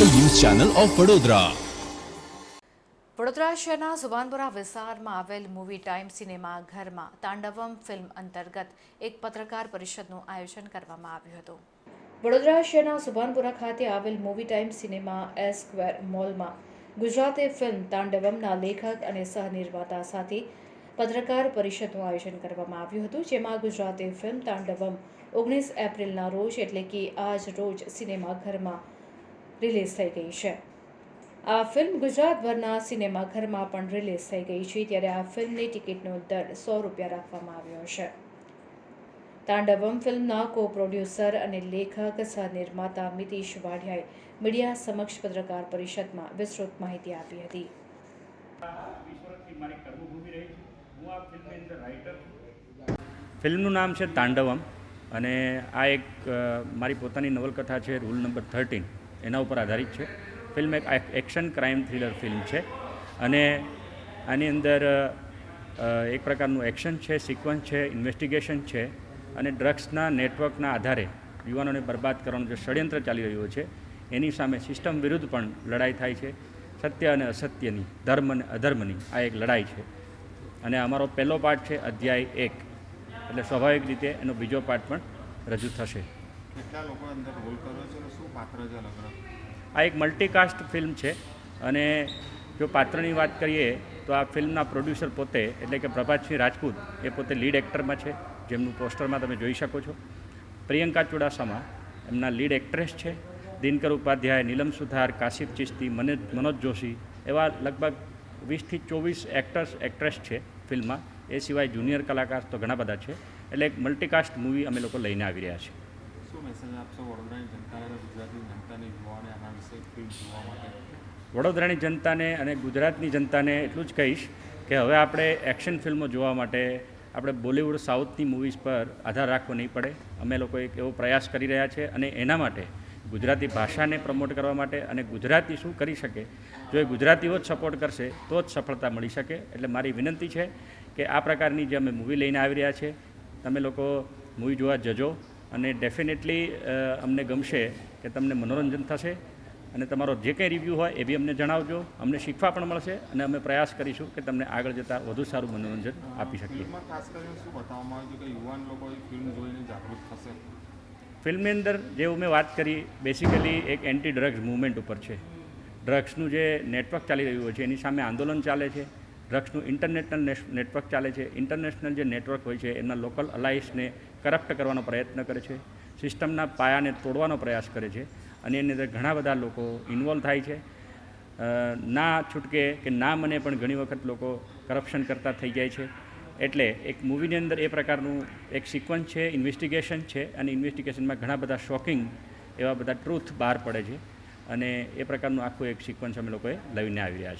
Channel of Vadodara. Vadodara શહેરના સુભાનપુરા વિસ્તારમાં આવેલ મૂવી ટાઈમ સિનેમા ઘરમાં તાંડવમ ફિલ્મ અંતર્ગત એક પત્રકાર પરિષદનું આયોજન કરવામાં આવ્યું હતું. વડોદરા શહેરના સુભાનપુરા ખાતે આવેલ movie time cinema S square મોલમાં ગુજરાતી ફિલ્મ તાંડવમના લેખક અને સહનિર્માતા સાથે પત્રકાર પરિષદનું આયોજન કરવામાં આવ્યું હતું, જેમાં ગુજરાતી ફિલ્મ તાંડવમ ઓગણીસ એપ્રિલના રોજ એટલે કે આજ રોજ સિનેમાઘરમાં રિલીઝ થઈ ગઈ છે. આ ફિલ્મ ગુજરાતભરના સિનેમાઘરમાં પણ રિલીઝ થઈ ગઈ છે, ત્યારે આ ફિલ્મની ટિકિટનો દર સો રૂપિયા રાખવામાં આવ્યો છે. તાંડવમ ફિલ્મના કો પ્રોડ્યુસર અને લેખક સહ નિર્માતા મિતિશ વાઢિયાએ મીડિયા સમક્ષ પત્રકાર પરિષદમાં વિસ્તૃત માહિતી આપી હતી. ફિલ્મનું નામ છે તાંડવમ અને આ એક મારી પોતાની નવલકથા છે રૂલ નંબર થર્ટીન એના ઉપર આધારિત છે. ફિલ્મ એક એક- એક્શન ક્રાઇમ થ્રિલર ફિલ્મ છે અને આની અંદર એક પ્રકારનું એક્શન છે, સિક્વન્સ છે, ઇન્વેસ્ટિગેશન છે અને ડ્રગ્સના નેટવર્કના આધારે યુવાનોને બરબાદ કરવાનું જે ષડયંત્ર ચાલી રહ્યું છે, એની સામે સિસ્ટમ વિરુદ્ધ પણ લડાઈ થાય છે. સત્ય અને અસત્યની, ધર્મ અને અધર્મની આ એક લડાઈ છે. અને અમારો પહેલો પાર્ટ છે અધ્યાય એક. એટલે સ્વાભાવિક રીતે એનો બીજો પાઠ પણ રજૂ થશે. આ એક મલ્ટીકાસ્ટ ફિલ્મ છે અને જો પાત્રની વાત કરીએ તો આ ફિલ્મના પ્રોડ્યુસર પોતે, એટલે કે પ્રભાતસિંહ રાજપૂત, એ પોતે લીડ એક્ટરમાં છે. જેમનું પોસ્ટરમાં તમે જોઈ શકો છો. પ્રિયંકા ચુડાસમા એમના લીડ એક્ટ્રેસ છે. દિનકર ઉપાધ્યાય, નીલમ સુથાર કાશિફ ચિસ્તી મનોજ મનોજ જોશી એવા લગભગ વીસથી ચોવીસ એક્ટર્સ એક્ટ્રેસ છે ફિલ્મમાં. એ સિવાય જુનિયર કલાકાર તો ઘણા બધા છે. એટલે એક મલ્ટીકાસ્ટ મૂવી અમે લોકો લઈને આવી રહ્યા છીએ. વડોદરાની જનતાને વડોદરાની જનતાને અને ગુજરાતની જનતાને એટલું જ કહીશ કે હવે આપણે એક્શન ફિલ્મો જોવા માટે આપણે બોલિવૂડ સાઉથની મૂવીઝ પર આધાર રાખવો નહીં પડે. અમે લોકો એક એવો પ્રયાસ કરી રહ્યા છે અને એના માટે ગુજરાતી ભાષાને પ્રમોટ કરવા માટે અને ગુજરાતી શું કરી શકે? જો એ ગુજરાતીઓ જ સપોર્ટ કરશે, તો જ સફળતા મળી શકે. એટલે મારી વિનંતી છે કે આ પ્રકારની જે અમે મૂવી લઈને આવી રહ્યા છે, તમે લોકો મૂવી જોવા જજો. અને ડેફિનેટલી અમને ગમશે કે તમને મનોરંજન થશે અને તમારો જે કંઈ રિવ્યૂ હોય એ બી અમને જણાવજો. અમને શીખવા પણ મળશે અને અમે પ્રયાસ કરીશું કે તમને આગળ જતાં વધુ સારું મનોરંજન આપી શકીએ. ફિલ્મમાં ખાસ કરીને શું બતાવવામાં આવ્યું છે કે યુવાન લોકો એ ફિલ્મ જોઈને જાગૃત થશે? ફિલ્મની અંદર જેવું મેં વાત કરી બેસિકલી એક એન્ટી ડ્રગ્સ મૂવમેન્ટ ઉપર છે. ડ્રગ્સનું જે નેટવર્ક ચાલી રહ્યું છે એની સામે આંદોલન ચાલે છે. ડ્રગ્સનું ઇન્ટરનેશનલ નેટવર્ક ચાલે છે. ઇન્ટરનેશનલ જે નેટવર્ક હોય છે, એમના લોકલ અલાયન્સને કરપ્ટ કરવાનો પ્રયત્ન કરે છે. સિસ્ટમના પાયાને તોડવાનો પ્રયાસ કરે છે અને એની અંદર ઘણા બધા લોકો ઇન્વોલ્વ થાય છે. ના છૂટકે કે ના મને પણ ઘણી વખત લોકો કરપ્શન કરતા થઈ જાય છે. એટલે એક મૂવીની અંદર એ પ્રકારનું એક સિક્વન્સ છે, ઇન્વેસ્ટિગેશન છે અને ઇન્વેસ્ટિગેશનમાં ઘણા બધા શોકિંગ એવા બધા ટ્રુથ બહાર પડે છે. અને એ પ્રકારનું આખું એક સિક્વન્સ અમે લોકોએ લઈને આવી રહ્યા છીએ.